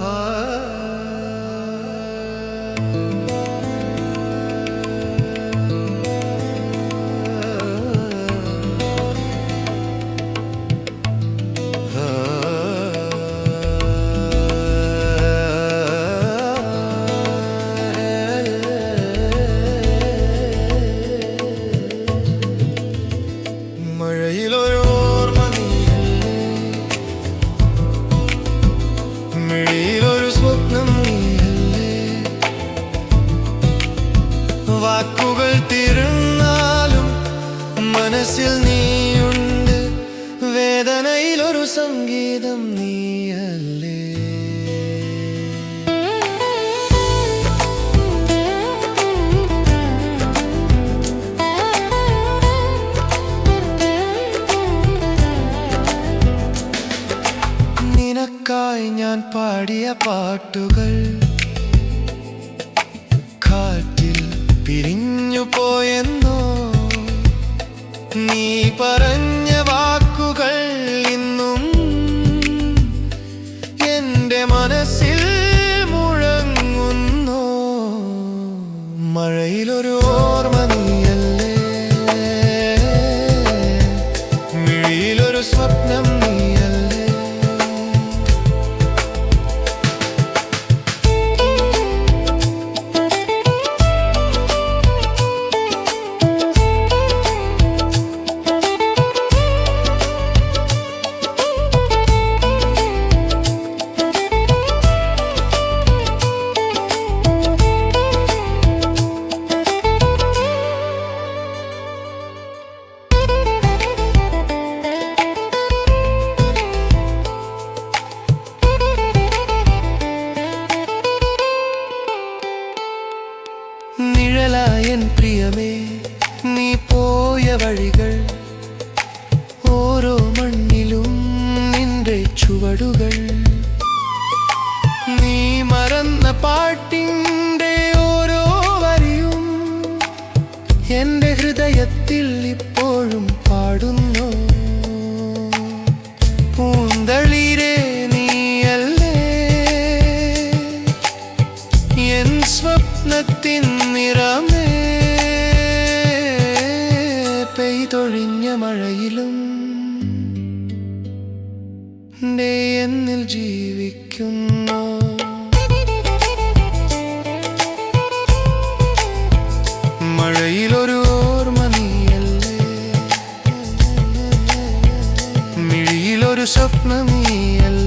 മഴയിലൊരു വാക്കുകൾ തിരുന്നാലും മനസ്സിൽ നീയുണ്ട്. വേദനയിലൊരു സംഗീതം നീയല്ലേ. നിനക്കായി ഞാൻ പാടിയ പാട്ടുകൾ പിരിഞ്ഞു പോയെന്നോ? നീ പറഞ്ഞ വാക്കുകൾ ഇന്നും എന്റെ മനസ്സിൽ മുഴങ്ങുന്നു. മഴയിലൊരു ഓർമ്മ നീയല്ലേ? മിഴിയിലൊരു സ്വപ്നം നിഴലായൻ പ്രിയമേ നീ പോയ വഴികൾ ഓരോ മണ്ണിലും നിന്റെ ചുവടുകൾ. നീ മറന്ന പാട്ടിന്റെ സ്വപ്നത്തിൻ നിറമേ പെയ്തൊഴിഞ്ഞ മഴയിലും എന്നിൽ ജീവിക്കുന്നു. മഴയിലൊരു ഓർമ്മ നീയല്ലേ? മിഴിയിലൊരു സ്വപ്നമീയല്ലേ